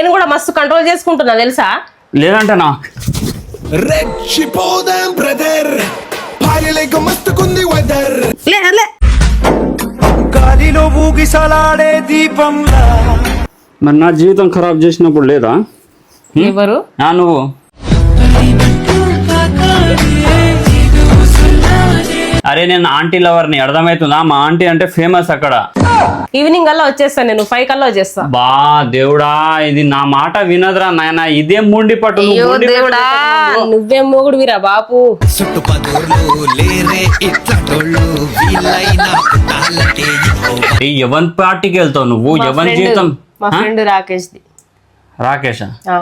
నేను కూడా మస్తు కంట్రోల్ చేసుకుంటున్నా తెలుసా? లేదంటనా? రెచ్చిపోదాం బ్రదర్ భార్యలేక మస్తుకుంది వెదర్ లే లే. గాలిలో ఊగిసలాడే దీపంలా. మరి నా జీవితం ఖరాబ్ చేసినప్పుడు లేదా? ఎవరు? ఆ నువ్వు. అరే నేను ఆంటీ లవర్ని అర్థమవుతుందా? మా ఆంటీ అంటే ఫేమస్ అక్కడ. ఈవినింగ్ కల్లా వచ్చేస్తాను నేను ఫైవ్ కల్లా వచ్చేస్తా. బా దేవుడా ఇది నా మాట వినదురా నాయన ఇదే ముండి పట్టు నువ్వు అయ్యో మొండి పట్టు దేవుడా నువ్వేం మొగుడు వీరా బాపు. చుట్టు పదూర్లు లేరే ఇట్లటోళ్ళు వీళ్ళైనా పుట్టాలంటే ఈ ఎవన్ పార్టీకి వెళ్తావు నువ్వు? మా ఎవన్ friend- జీవితం? మా? ఫ్రెండ్ రాకేష్ ది రాకేష్? ఆ.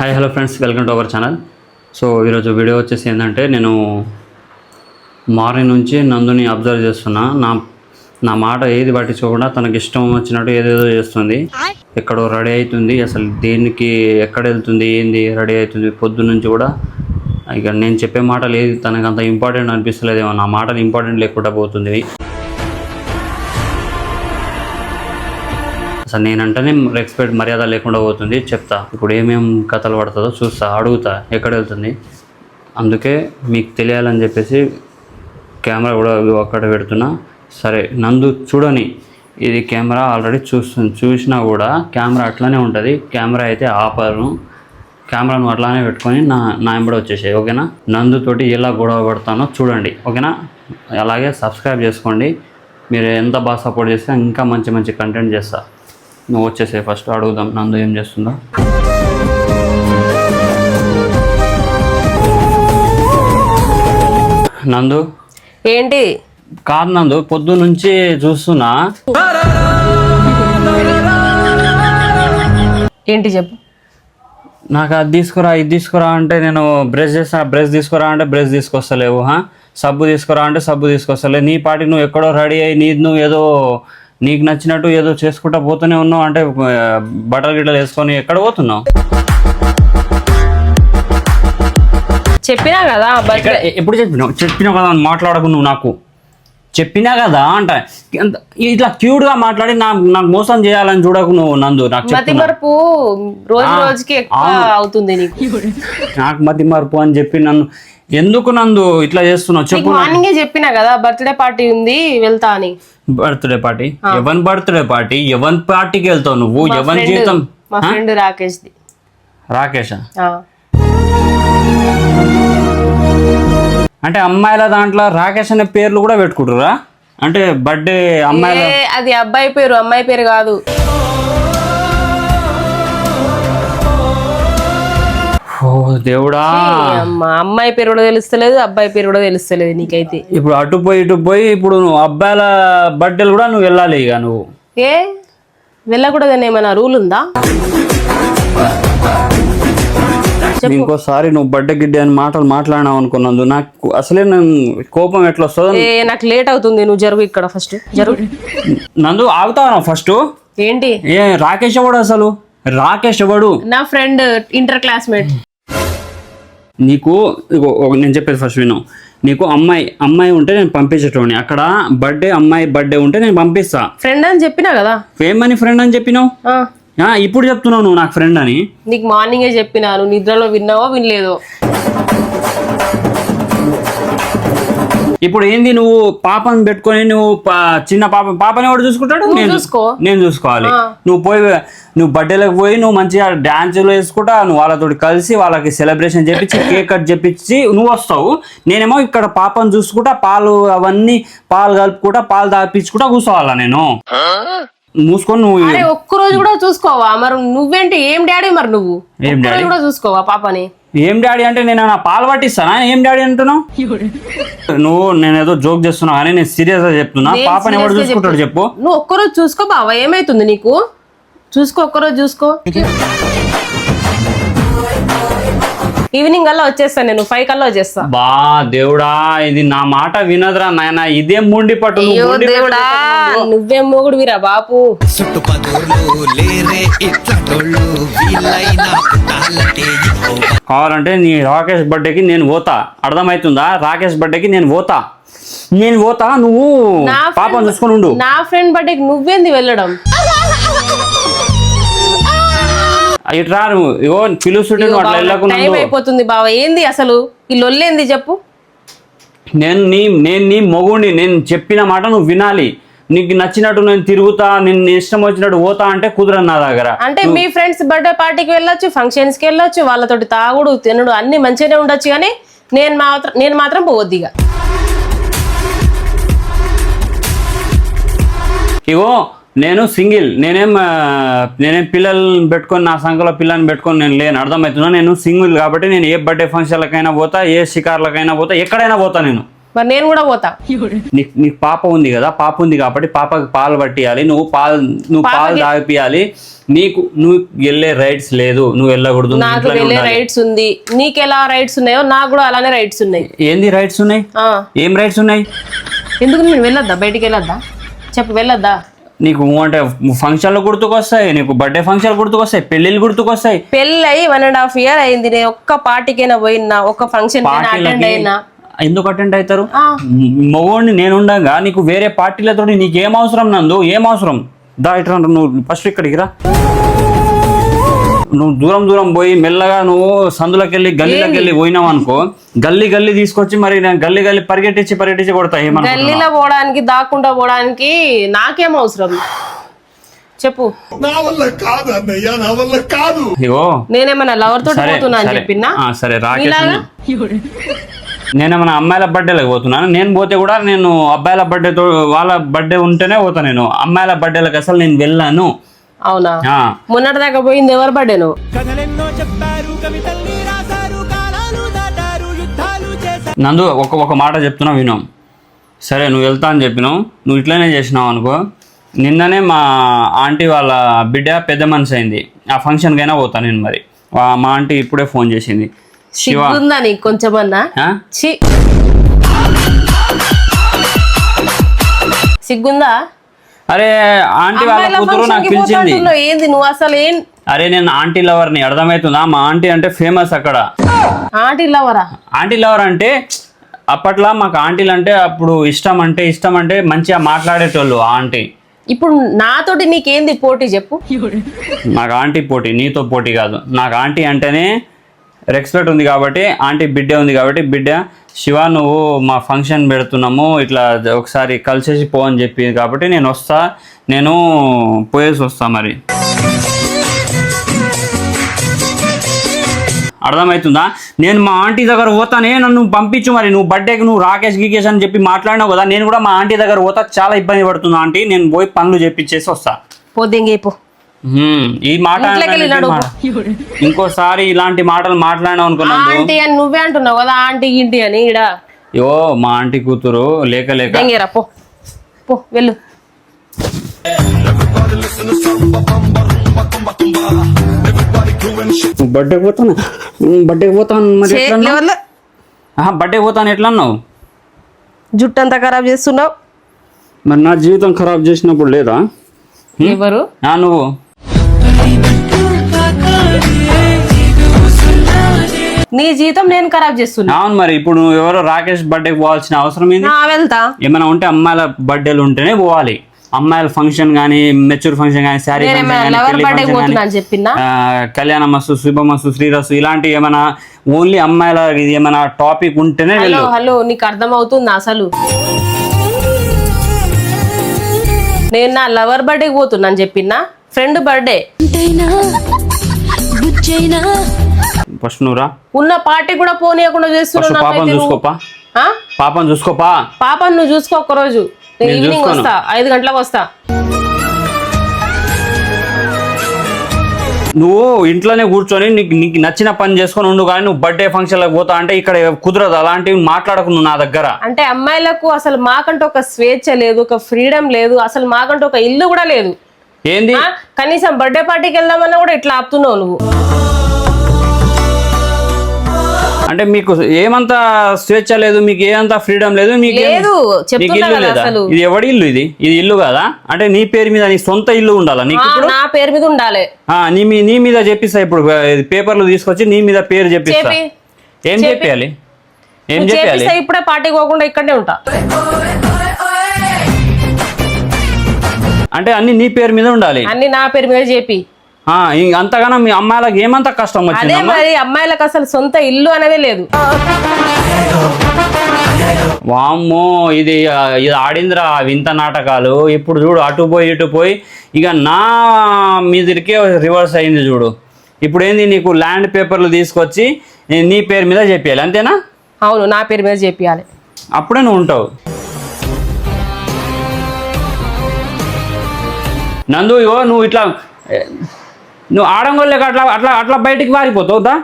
Hi hello friends welcome to our channel so ఈరోజు వీడియో వచ్చేసి ఏంటంటే నేను మార్నింగ్ నుంచి నందుని అబ్జర్వ్ చేస్తున్నా. నా నా మాట ఏది పట్టించుకోకుండా తనకి ఇష్టం వచ్చినట్టు ఏదేదో చేస్తుంది. ఎక్కడో రెడీ అవుతుంది. అసలు దేనికి ఎక్కడ వెళ్తుంది ఏంది రెడీ అవుతుంది పొద్దు నుంచి కూడా. ఇక నేను చెప్పే మాటలు ఏది తనకు అంత ఇంపార్టెంట్ అనిపిస్తలేదేమో. నా మాటలు ఇంపార్టెంట్ లేకుండా పోతుంది. అసలు నేనంటేనే రెస్పెక్ట్ మర్యాద లేకుండా పోతుంది చెప్తా. ఇప్పుడు ఏమేం కథలు పడుతుందో చూస్తా అడుగుతా ఎక్కడ వెళ్తుంది. అందుకే మీకు తెలియాలని చెప్పేసి కెమెరా కూడా అక్కడ పెడుతున్నా. సరే నందు చూడని ఇది కెమెరా ఆల్రెడీ చూస్తుంది. చూసినా కూడా కెమెరా అట్లానే ఉంటుంది. కెమెరా అయితే ఆపరు. కెమెరాను అట్లానే పెట్టుకొని నా నా ఎంబడి వచ్చేసాయి ఓకేనా? నందుతోటి ఎలా గొడవ పడతానో చూడండి ఓకేనా? అలాగే సబ్స్క్రైబ్ చేసుకోండి. మీరు ఎంత బాగా సపోర్ట్ చేస్తే ఇంకా మంచి మంచి కంటెంట్ చేస్తా. నువ్వు వచ్చేసే ఫస్ట్ అడుగుదాం. నందు ఏం చేస్తుందో. నందు? ఏంటి? కాదు నందు పొద్దు నుంచి చూస్తున్నా. ఏంటి చెప్పు. నాకు అది తీసుకురా ఇది తీసుకురా అంటే నేను బ్రష్ చేస్తా బ్రష్ తీసుకురా అంటే బ్రష్ తీసుకొస్తలేవు హా? సబ్బు తీసుకురా అంటే సబ్బు తీసుకొస్తలేవు నీ పాటి నువ్వు ఎక్కడో రెడీ అయ్యి నీ నువ్వు ఏదో నీకు నచ్చినట్టు ఏదో చేసుకుంటా పోతూనే ఉన్నావు అంటే బట్టలు గిట్టలు వేసుకొని ఎక్కడ పోతున్నావు? చెప్పినా కదా ఎ- ఎప్పుడు చెప్పినావు? చెప్పినావు కదా మాట్లాడకు నువ్వు నాకు. చెప్పినా కదా అంట. ఇట్లా క్యూట్గా మాట్లాడి నాకు మోసం చేయాలని చూడకు నువ్వు నందు. నాకు మతి చెప్తున్నా. మరుపు రోజు రోజుకి. అవుతుంది నీకు. నాకు మతి మార్పు అని చెప్పి నన్ను ఎందుకు నందు ఇట్లా చేస్తున్నావు? చెప్పు మార్నింగే చెప్పినా కదా బర్త్డే పార్టీ ఉంది వెళ్తా అని. Birthday party? ఎవన్ birthday party? ఎవన్ పార్టీకి వెళ్తావు నువ్వు? friend- జీవితం మా ఫ్రెండ్ రాకేష్? ది రాకేష్. అంటే అమ్మాయిల దాంట్లో రాకేష్ అనే పేర్లు కూడా పెట్టుకుంటారా? అంటే బర్త్డే అమ్మాయిల ఏ, అది అబ్బాయి పేరు అమ్మాయి పేరు కాదు. దేవుడా. అమ్మ అమ్మాయి పేరు కూడా తెలుస్తలేదు అబ్బాయి పేరు కూడా తెలుస్తలేదు నీకైతే. ఇప్పుడు అటు పోయి ఇటు పోయి ఇప్పుడు నువ్వు అబ్బాయిల బర్త్డేలు కూడా నువ్వు వెళ్ళాలి ఇక నువ్వు. ఏ? వెళ్ళకూడదని ఏమైనా రూల్ ఉందా? ఇంకోసారి నువ్వు బర్త్డే గిడ్డే అని మాటలు మాట్లాడినావు అనుకున్నందు నాకు అసలే నేను కోపం ఎట్లా వస్తుందో ఏ నాకు లేట్ అవుతుంది నువ్వు జరుగు ఇక్కడ ఫస్ట్. జరుగు. నందు ఆగుతావు ఫస్ట్. ఏంటి? ఏ రాకేష్ ఎవడు అసలు? రాకేష్ ఎవడు? నా ఫ్రెండ్ ఇంటర్ క్లాస్మేట్. నీకు నేను చెప్పేది ఫస్ట్ విను. నీకు అమ్మాయి అమ్మాయి ఉంటే నేను పంపించేటోని అక్కడ బర్త్డే అమ్మాయి బర్త్డే ఉంటే నేను పంపిస్తా. ఫ్రెండ్ అని చెప్పినా కదా? ఏమని ఫ్రెండ్ అని చెప్పినావు? ఇప్పుడు చెప్తున్నావు నువ్వు నాకు ఫ్రెండ్ అని. నీకు మార్నింగే చెప్పినా నువ్వు నిద్రలో విన్నావో వినలేదో? ఇప్పుడు ఏంది నువ్వు పాపని పెట్టుకొని నువ్వు పా- చిన్న పాప పాపని ఎవడు చూసుకుంటాడు? నేను చూసుకో. నేను చూసుకోవాలి. నువ్వు పోయి నువ్వు బర్త్డేలకు పోయి నువ్వు మంచిగా డాన్సులు వేసుకుంటా నువ్వు వాళ్ళతో కలిసి వాళ్ళకి సెలబ్రేషన్ చేపించి కేక్ కట్ చేపించి నువ్వు వస్తావు. నేనేమో ఇక్కడ పాపను చూసుకుంటా పాలు అవన్నీ పాలు కలుపుకుంటా పాలు తాపించుకుంటా కూర్చోవాలా నేను? మూసుకొని నువ్వు ఒక్క రోజు కూడా చూసుకోవా? మరి నువ్వేంటి? ఏం డాడీ మరి నువ్వు? కూడా చూసుకోవా పాపని? ఏం డాడీ అంటే నేను నా పాలు పట్టిస్తానా? ఏం డాడీ అంటున్నావు? నువ్వు నేను ఏదో జోక్ చేస్తున్నా కానీ నేను సీరియస్గా చెప్తున్నా. నేను పాపని గా చూసుకుంటాడు చెప్పు. నువ్వు ఒక్కరోజు చూసుకో బావా ఏమైతుంది నీకు? చూసుకో ఒక్కరోజు చూసుకో. ఈవినింగ్ కల్లా వచ్చేస్తాను నేను ఫైవ్ కల్లా వచ్చేస్తా. బా దేవుడా ఇది నా మాట వినదురా నాయన ఇదే ముండి పట్టు నువ్వు అయ్యో మొండి పట్టు దేవుడా నువ్వేం మొగుడు వీరా బాపు. చుట్టు పదూర్లు లేరే ఇట్లటోళ్ళు వీళ్ళైనా పుట్టాలంటే కావాలంటే నీ రాకేష్ బర్త్డేకి నేను పోతా. అర్థమవుతుందా రాకేష్ బర్త్డేకి నేను పోతా. నేను పోతా నువ్వు నా పాపం friend- చూసుకొని ఉండు. నా ఫ్రెండ్ బర్త్డేకి నువ్వేంది వెళ్ళడం? ఇటు నువ్వు ఇగో పిలుస్తుంటే నువ్వు అట్లా వెళ్ళకుండా టైం అయిపోతుంది బావ. ఏంది అసలు? ఈ లొల్లేంది చెప్పు. నేను నీ నేను నీ మొగుడిని నేను చెప్పిన మాట నువ్వు వినాలి. నీకు నచ్చినట్టు నేను తిరుగుతా నేను ఇష్టం వచ్చినట్టు పోతా అంటే కుదరదు నా దగ్గర. అంటే మీ ఫ్రెండ్స్ బర్త్డే పార్టీకి వెళ్ళొచ్చు ఫంక్షన్స్కి వెళ్ళొచ్చు వాళ్ళతోటి తాగుడు తినుడు అన్ని మంచిగానే ఉండొచ్చు కానీ నేను మాత్రం నేను మాత్రం పోవద్దు ఇక. ఇగో నేను సింగిల్. నేనేం నేనేం పిల్లల్ని పెట్టుకొని నా సంఖ్యలో పిల్లల్ని పెట్టుకొని నేను లేను. అర్థమవుతున్నా నేను సింగిల్ కాబట్టి నేను ఏ బర్త్డే ఫంక్షన్లకైనా పోతా ఏ షికార్లకైనా పోతా ఎక్కడైనా పోతా నేను. మరి నేను కూడా పోతా. నీకు నీకు పాప ఉంది కదా పాప ఉంది కాబట్టి పాపకి పాలు పట్టియాలి నువ్వు పాలు నువ్వు పాలు తాగిపియాలి. నీకు నువ్వు వెళ్ళే రైట్స్ లేదు నువ్వు వెళ్ళకూడదు నాకు వెళ్ళే. రైట్స్ ఉంది. నీకు ఎలా రైట్స్ ఉన్నాయో నాకు కూడా అలానే రైట్స్ ఉన్నాయి. ఏంది రైట్స్ ఉన్నాయి? ఏం రైట్స్ ఉన్నాయి? ఎందుకు నేను వెళ్ళొద్దా? బయటికి వెళ్ళొద్దా? చెప్పు వెళ్ళొద్దా? నీకు అంటే ఫంక్షన్లు గుర్తుకొస్తాయి నీకు బర్త్డే ఫంక్షన్లు గుర్తుకొస్తాయి పెళ్ళిళ్ళు గుర్తుకొస్తాయి. పెళ్ళి అయ్యి వన్ అండ్ హాఫ్ ఇయర్ అయింది. నేను ఒక్క పార్టీకైనా పోయినా ఒక్క ఫంక్షన్ అటెండ్ అయినా. ఎందుకు అటెండ్ అవుతారు? ఆ. మగోడిని నేను ఉండగా నీకు వేరే పార్టీలతో నీకేం అవసరం నందు? ఏం అవసరం? దా ఇట్రా నువ్వు ఫస్ట్ ఇక్కడికి రా. నువ్వు దూరం దూరం పోయి మెల్లగా నువ్వు సందులోకి వెళ్ళి గల్లీలోకి వెళ్ళి పోయినావు అనుకో గల్లీ గల్లీ తీసుకొచ్చి మరి నేను గల్లీ గల్లీ పరిగెట్టించి పరిగెట్టించి కొడతా ఏమన్నా గల్లీలో పోవడానికి దాక్కుండా పోవడానికి నాకేం అవసరం? చెప్పు. నా వల్ల కాదు అన్నయ్య నా వల్ల కాదు. ఇగో. నేనేమన్నా లవర్ తోటి పోతున్నా అని చెప్పినా? సరే రాకేష్ నేనేమన్నా అమ్మాయిల బర్త్డేలకు పోతున్నాను? నేను పోతే కూడా నేను అబ్బాయిల బర్త్డేతో వాళ్ళ బర్త్డే ఉంటేనే పోతా నేను. అమ్మాయిల బర్త్డేలకు అసలు నేను వెళ్ళాను. అవునా? మొన్నటి దాకా పోయింది ఎవరు బర్త్డేను కథలెన్నో చెప్పారు కవితల్ని రాశారు కాలాలు దాటారు యుద్ధాలు చేశారు. నందు ఒక ఒక మాట చెప్తున్నా విను. సరే నువ్వు వెళ్తా అని చెప్పినావు. నువ్వు ఇట్లనే చేసినావు అనుకో. నిన్ననే మా ఆంటీ వాళ్ళ బిడ్డ పెద్ద మనిషి అయింది. ఆ ఫంక్షన్కైనా పోతా నేను మరి. మా ఆంటీ ఇప్పుడే ఫోన్ చేసింది. శివ. సిగ్గుందా నీకు కొంచెమన్నా? సిగ్గుందా అరే ఆంటీ వాళ్ళ కూతురు నాకు పిలిచింది. ఏంది నువ్వు అసలు ఏం? అరే నేను ఆంటీ లవర్ని అర్థమవుతుందా మా ఆంటీ అంటే ఫేమస్ అక్కడ. ఆంటీ లవరా? ఆంటీ లవర్ అంటే అప్పట్లో మాకు ఆంటీలు అంటే అప్పుడు ఇష్టం అంటే ఇష్టం అంటే మంచిగా మాట్లాడేటోళ్ళు ఆంటీ. ఇప్పుడు నాతోటి నీకేంది పోటీ చెప్పు. నాకు ఆంటీ పోటీ నీతో పోటీ కాదు. నాకు ఆంటీ అంటేనే రెస్పెక్ట్ ఉంది కాబట్టి ఆంటీ బిడ్డ ఉంది కాబట్టి బిడ్డ శివ నువ్వు మా ఫంక్షన్ పెడుతున్నాము ఇట్లా ఒకసారి కలిసేసి పో అని చెప్పింది కాబట్టి నేను వస్తా నేను పోయేసి వస్తా మరి. అర్థమవుతుందా? నేను మా ఆంటీ దగ్గర పోతానే నన్ను పంపించు మరి నువ్వు బర్త్డేకి నువ్వు రాకేష్ గీకేష్ అని చెప్పి మాట్లాడినావు కదా నేను కూడా మా ఆంటీ దగ్గర పోతా చాలా ఇబ్బంది పడుతుంది ఆంటీ నేను పోయి పనులు చెప్పించేసి వస్తా. పోదెంగే పో. ఈ మాట ఇంకోసారి ఇలాంటి మాటలు మాట్లాడినావు అనుకున్నాను ఆంటీ అని నువ్వే అంటున్నావు కదా ఆంటీ గింటి అని ఇడ యో మా ఆంటీ కూతురు లేక లేక. పో. పో వెళ్ళు. బర్త్డే పోతాను? బర్త్డే పోతాను బర్త్డే పోతాను ఎట్లా అన్నావు జుట్టు అంతా ఖరాబ్ చేస్తున్నావు. మరి నా జీవితం ఖరాబ్ చేసినప్పుడు లేదా? ఎవరు? నువ్వు. నీ జీతం నేను ఖరాబ్ చేస్తున్నా. అవును మరి ఇప్పుడు నువ్వు ఎవరో రాకేష్ బర్త్డేకి పోవాల్సిన అవసరం ఏంది? వెళ్తా. ఏమైనా ఉంటే అమ్మాయిల బర్త్డేలు ఉంటేనే పోవాలి. అమ్మాయిల ఫంక్షన్ కానీ మెచ్యూర్ ఫంక్షన్ కానీ శారీ బర్త్డే కళ్యాణ మస్తు శుభమస్తు శ్రీరస్తు ఇలాంటి ఏమైనా ఓన్లీ అమ్మాయిల ఏమైనా టాపిక్ ఉంటేనే హలో నీకు అర్థం అవుతుందా అసలు? నేను నా లవర్ బర్త్డేకి పోతున్నా అని చెప్పినా? ఫ్రెండ్ బర్త్డే బుజ్జైనా. ఫస్ట్ ఉన్న పార్టీ కూడా పోనీయకుండా ఫస్ట్ చేస్తున్నావు పాపం నాకైతే నువ్వు. చూసుకోపా. ఆ? పాపం చూసుకోపా. పాపను నువ్వు చూసుకో ఒక్క రోజు నేను నేను ఈవినింగ్. వస్తా. ఐదు గంటలకు వస్తా. నువ్వు ఇంట్లోనే కూర్చొని నీకు నీకు నచ్చిన పని చేసుకొని ఉండు కానీ నువ్వు బర్త్డే ఫంక్షన్లకు పోతా అంటే ఇక్కడ కుదరదు. అలాంటివి మాట్లాడకు నువ్వు నా దగ్గర. అంటే అమ్మాయిలకు అసలు మాకంటూ ఒక స్వేచ్ఛ లేదు ఒక ఫ్రీడమ్ లేదు. అసలు మాకంటూ ఒక ఇల్లు కూడా లేదు. ఏంది? కనీసం బర్త్డే పార్టీకి వెళ్దామన్నా కూడా ఇట్లా ఆపుతున్నావు నువ్వు. అంటే మీకు ఏమంత స్వేచ్ఛ లేదు మీకు ఏమంత ఫ్రీడమ్ లేదు మీకు లేదు, ఇల్లు లేదా. ఇది ఎవడి ఇల్లు ఇది? ఇది ఇల్లు కదా? అంటే నీ పేరు మీద నీ సొంత ఇల్లు ఉండాలా? నీకు ఇప్పుడు? నా పేరు మీద ఉండాలి. ఆ, నీ మీ నీ మీద చెప్పిస్తా ఇప్పుడు పేపర్లు తీసుకొచ్చి నీ మీద పేరు చెప్పిస్తా. చెప్పి. ఏం చెప్పి. చెప్పాలి? ఏం చెప్పాలి? ఇప్పుడే పార్టీకి పోకుండా ఇక్కడే ఉంటా. అంటే అన్ని నీ పేరు మీద ఉండాలి. అన్ని నా పేరు మీద చెప్పి అంతగానో మీ అమ్మాయిలకు ఏమంత కష్టం అదే మరి అమ్మాయిలకు అసలు సొంత ఇల్లు అనేదే లేదు. వామ్మో ఇది ఇది ఆడిందిరా వింత నాటకాలు. ఇప్పుడు చూడు అటు పోయి ఇటు పోయి ఇక నా మీదకే రివర్స్ అయింది చూడు. ఇప్పుడు ఏంది నీకు ల్యాండ్ పేపర్లు తీసుకొచ్చి నీ- నీ పేరు మీద చెప్పేయాలి అంతేనా? అవును నా పేరు మీద చెప్పియాలి. అప్పుడే నువ్వు ఉంటావు. నందు ఇగో నువ్వు ఇట్లా నువ్వు ఆడంగోళ్ళకి అట్లా అట్లా అట్లా బయటికి పారిపోతావు దా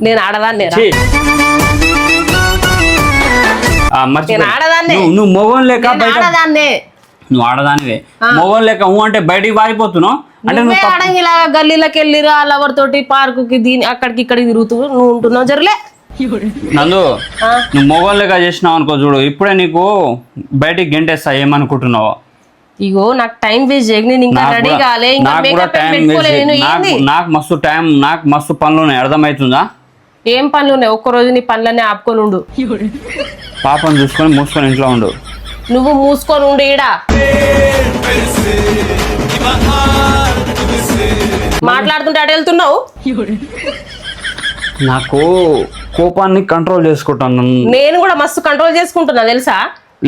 నేను ఆడదాన్ని. నువ్వు నువ్వు మొగం లేక బయట నువ్వు ఆడదానివే. మొగం లేక ఊ అంటే బయటికి పారిపోతున్నావు అంటే నువ్వే నువ్వు ఆడంగిలా గల్లీలోకి వెళ్ళిరు లవర్ తోటి పార్కుకి దీని అక్కడికి ఇక్కడికి తిరుగుతూ నువ్వు ఉంటున్నావు జరలే. నందు నువ్వు మొగం లేక చేసినావు అనుకో చూడు ఇప్పుడే నీకు బయటికి గెంటేస్తా ఏమనుకుంటున్నావు? ఇగో నాకు టైం వేస్ట్ చేయకు నేను ఇంకా రెడీ కాలే ఇంకా మేకప్ నేను నాకు ఏంది? నాకు మస్తు టైం నాకు మస్తు పనులు ఉన్నాయి అర్థమవుతుందా? ఏం పనులు ఉన్నాయి ఒక్క రోజు నీ పనులన్నీ ఆపుకొని ఉండు. పాపను చూసుకొని మూసుకొని ఇంట్లో ఉండు. నువ్వు మూసుకొని ఉండు ఈడ. మాట్లాడుతుంటే అటు వెళ్తున్నావు? నాకు కోపాన్ని కంట్రోల్ చేసుకుంటాను. నేను కూడా మస్తు కంట్రోల్ చేసుకుంటున్నా తెలుసా?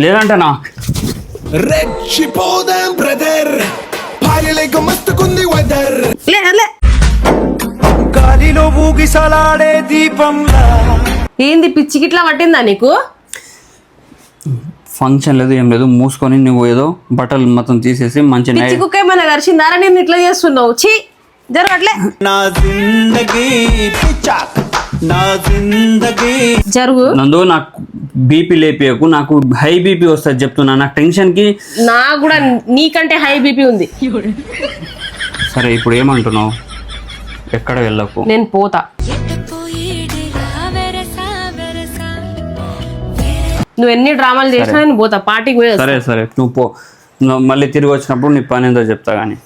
లేదంటే నా రెచ్చిపోదాం బ్రదర్ భార్యలేక మస్తుకుంది వెదర్ లే లే గాలిలో ఊగిసలాడే దీపంలా ఏంది పిచ్చి గిట్లా పట్టిందా నీకు? ఫంక్షన్ లేదు ఏం లేదు. మూసుకొని నువ్వు ఏదో బట్టలు మొత్తం తీసేసి మంచి పిచ్చి కుక్క ఏమైనా గరిచిందారా నేను ఇట్లా చేస్తున్నావు? ఛీ! జరగట్లే నా జిందగీ పిచ్చాక్. నా జిందగీ జరుగు. నందు నాకు బీపీ లేపియకు నాకు హై బీపీ వస్తుంది చెప్తున్నా నాకు టెన్షన్కి నాకు కూడా నీకంటే హై బీపీ ఉంది. సరే ఇప్పుడు ఏమంటున్నావు? ఎక్కడ వెళ్ళకు? నేను పోతా. నువ్వు ఎన్ని డ్రామాలు చేసినా నేను పోతా పార్టీకి పోయి. సరే సరే నువ్వు పో. మళ్ళీ తిరిగి వచ్చినప్పుడు నీ పని ఏందో చెప్తా కానీ